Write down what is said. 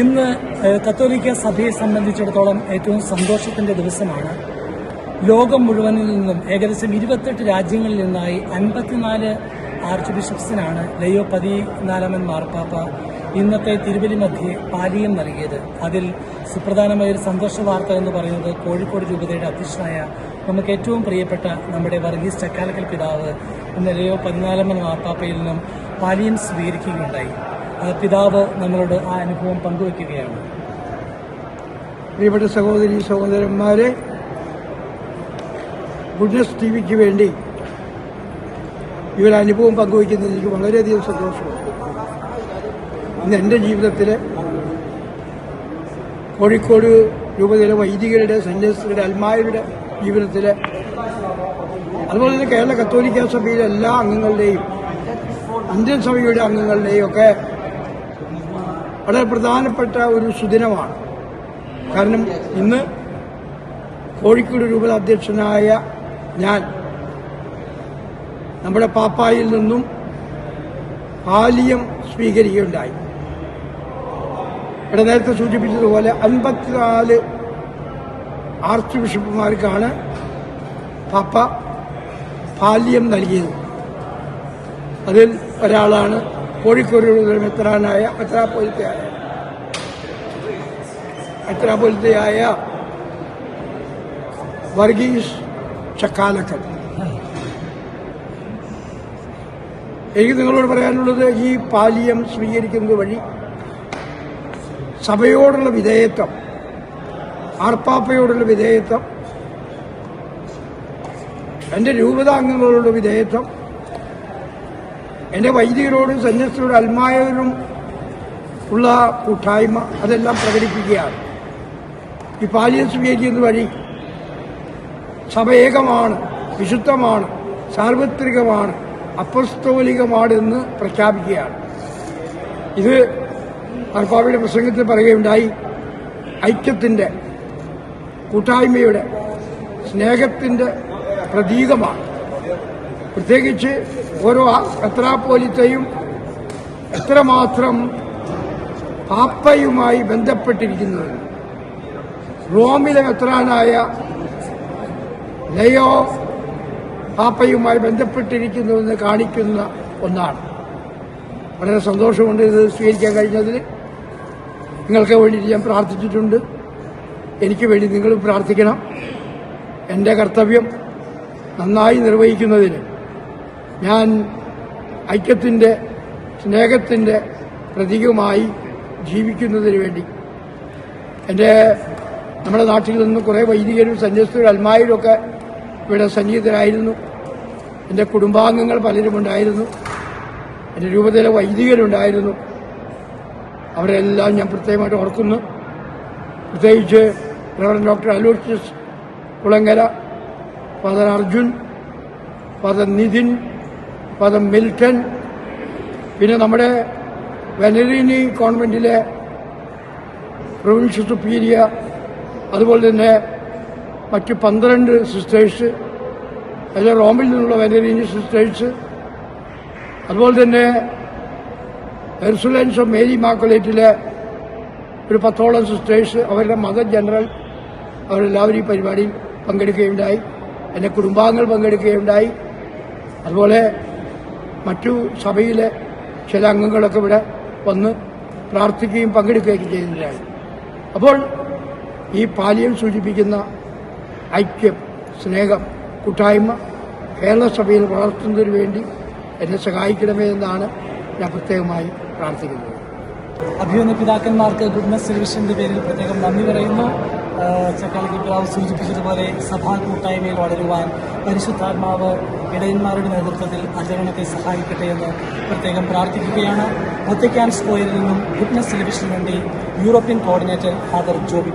ഇന്ന് കത്തോലിക്ക സഭയെ സംബന്ധിച്ചിടത്തോളം ഏറ്റവും സന്തോഷത്തിന്റെ ദിവസമാണ്. ലോകം മുഴുവനിൽ നിന്നും ഏകദേശം ഇരുപത്തെട്ട് രാജ്യങ്ങളിൽ നിന്നായി അൻപത്തിനാല് ആർച്ച് ബിഷപ്സിനാണ് ലയോ പതിനാലാമൻ മാർപ്പാപ്പ ഇന്നത്തെ തിരുവലി മധ്യേ പാലിയം നൽകിയത്. അതിൽ സുപ്രധാനമായ ഒരു സന്തോഷ വാർത്ത എന്ന് പറയുന്നത് കോഴിക്കോട് രൂപതയുടെ അധ്യക്ഷനായ നമുക്ക് ഏറ്റവും പ്രിയപ്പെട്ട നമ്മുടെ വർഗീസ് ചക്കാലക്കൽ പിതാവ് ഇന്ന് ലയോ പതിനാലാമൻ മാർപ്പാപ്പയിൽ നിന്നും പാലിയം സ്വീകരിക്കുകയുണ്ടായി. പിതാവ് നമ്മളോട് ആ അനുഭവം പങ്കുവെക്കുകയാണ്. പ്രിയപ്പെട്ട സഹോദരി സഹോദരന്മാരെ ഗുഡ്നസ് ടി വിക്ക് വേണ്ടി ഇവരുടെ അനുഭവം പങ്കുവയ്ക്കുന്നത് എനിക്ക് വളരെയധികം സന്തോഷമാണ് ഇന്ന് എന്റെ ജീവിതത്തിൽ കോഴിക്കോട് രൂപതയിലെ വൈദികരുടെ സന്യാസികളുടെ അൽമായരുടെ ജീവിതത്തിൽ അതുപോലെ തന്നെ കേരള കത്തോലിക്ക സഭയിലെ എല്ലാ അംഗങ്ങളുടെയും ഇന്ത്യൻ സഭയുടെ അംഗങ്ങളുടെയും ഒക്കെ വളരെ പ്രധാനപ്പെട്ട ഒരു സുദിനമാണ്. കാരണം ഇന്ന് കോഴിക്കോട് രൂപത അധ്യക്ഷനായ ഞാൻ നമ്മുടെ പാപ്പായിൽ നിന്നും പാലിയം സ്വീകരിക്കുകയുണ്ടായി. ഇവിടെ നേരത്തെ സൂചിപ്പിച്ചതുപോലെ അൻപത്തിനാല് ആർച്ച് ബിഷപ്പുമാർക്കാണ് പാപ്പ പാലിയം നൽകിയത്. അതിൽ ഒരാളാണ് കോഴിക്കോട് രൂപതയിലെ മെത്രാനായ മെത്രാപ്പൊലിത്തയായ. മെത്രാപ്പൊലിത്തയായ വർഗീസ് ചക്കാലക്കൻ. എനിക്ക് നിങ്ങളോട് പറയാനുള്ളത് ഈ പാലിയം സ്വീകരിക്കുന്നത് വഴി സഭയോടുള്ള വിധേയത്വം ആർപ്പാപ്പയോടുള്ള വിധേയത്വം എന്റെ രൂപതാംഗങ്ങളോടുള്ള വിധേയത്വം എന്റെ വൈദികരോടും സന്യസ്തരോടും അൽമായവരും ഉള്ള കൂട്ടായ്മ അതെല്ലാം പ്രകടിപ്പിക്കുകയാണ്. ഈ പാലിയം സ്വീകരിക്കുന്ന വഴി സഭ ഏകമാണ് വിശുദ്ധമാണ് സാർവത്രികമാണ് അപ്പസ്തോലികമാണെന്ന് പ്രഖ്യാപിക്കുകയാണ്. ഇത് മാർപ്പാവയുടെ പ്രസംഗത്തിൽ പറയുകയുണ്ടായി ഐക്യത്തിന്റെ കൂട്ടായ്മയുടെ സ്നേഹത്തിന്റെ പ്രതീകമാണ്. പ്രത്യേകിച്ച് ഓരോ എത്രാപ്പോലിത്തെയും എത്രമാത്രം പാപ്പയുമായി ബന്ധപ്പെട്ടിരിക്കുന്നത് റോമിലെ എത്രാനായ ലയോ പാപ്പയുമായി ബന്ധപ്പെട്ടിരിക്കുന്നുവെന്ന് കാണിക്കുന്ന ഒന്നാണ്. വളരെ സന്തോഷമുണ്ട് ഇത് സ്വീകരിക്കാൻ കഴിഞ്ഞതിൽ നിങ്ങൾക്ക് വേണ്ടിയിട്ട് ഞാൻ പ്രാർത്ഥിച്ചിട്ടുണ്ട്. എനിക്ക് വേണ്ടി നിങ്ങളും പ്രാർത്ഥിക്കണം. എന്റെ കർത്തവ്യം നന്നായി നിർവഹിക്കുന്നതിന്. ഞാൻ ഐക്യത്തിന്റെ സ്നേഹത്തിന്റെ പ്രതീകമായി ജീവിക്കുന്നതിന് വേണ്ടി. എന്റെ നമ്മുടെ നാട്ടിൽ നിന്ന് കുറേ വൈദികരും സന്യസ്തരും അൽമായരും ഇവിടെ സന്നിഹിതരായിരുന്നു. എന്റെ കുടുംബാംഗങ്ങൾ പലരും ഉണ്ടായിരുന്നു. എന്റെ രൂപതയിലെ വൈദികരുണ്ടായിരുന്നു. അവരെല്ലാം ഞാൻ പ്രത്യേകമായിട്ട് ഓർക്കുന്നു. പ്രത്യേകിച്ച് reverend doctor Aloysius Kulangara father Arjun father Nithin father Milton. പിന്നെ നമ്മുടെ വെനറിനി കോൺവെന്റിലെ പ്രൊവിൻഷ്യൽ സുപ്പീരിയ അതുപോലെ തന്നെ മറ്റ് പന്ത്രണ്ട് സിസ്റ്റേഴ്സ് അതിൽ റോമിൽ നിന്നുള്ള വെനറിനി സിസ്റ്റേഴ്സ് അതുപോലെ തന്നെ എർസുലൻസ് ഓഫ് മേരി മാക്കുലേറ്റിലെ ഒരു പത്തോളം സിസ്റ്റേഴ്സ് അവരുടെ മദർ ജനറൽ അവരെല്ലാവരും ഈ പരിപാടിയിൽ പങ്കെടുക്കുകയുണ്ടായി. എന്റെ കുടുംബാംഗങ്ങൾ പങ്കെടുക്കുകയുണ്ടായി. അതുപോലെ മറ്റു സഭയിലെ ചില അംഗങ്ങളൊക്കെ ഇവിടെ വന്ന് പ്രാർത്ഥിക്കുകയും പങ്കെടുക്കുകയൊക്കെ ചെയ്തിട്ടുണ്ടായി. അപ്പോൾ ഈ പാലിയം സൂചിപ്പിക്കുന്ന ഐക്യം സ്നേഹം കൂട്ടായ്മ കേരള സഭയിൽ വളർത്തുന്നതിന് വേണ്ടി എന്നെ സഹായിക്കണമേ എന്നാണ് ഞാൻ പ്രത്യേകമായി പ്രാർത്ഥിക്കുന്നത്. അഭിമുഖ പിതാക്കന്മാർക്ക് ഗുഡ്നസ് ടെലിവിഷന്റെ പേരിൽ പ്രത്യേകം നന്ദി പറയുന്നു. ചക്കാലക്കി പിതാവ് സൂചിപ്പിച്ചതുപോലെ സഭാ കൂട്ടായ്മയിൽ വളരുവാൻ പരിശുദ്ധാത്മാവ് ഇടയന്മാരുടെ നേതൃത്വത്തിൽ ആചരണത്തെ സഹായിക്കട്ടെ എന്ന് പ്രത്യേകം പ്രാർത്ഥിക്കുകയാണ്. വത്തിക്കാൻ സ്ക്വയറിൽ നിന്നും ഫിറ്റ്നസ് ടെലിവിഷന് വേണ്ടി യൂറോപ്യൻ കോർഡിനേറ്റർ ഫാദർ ജോബി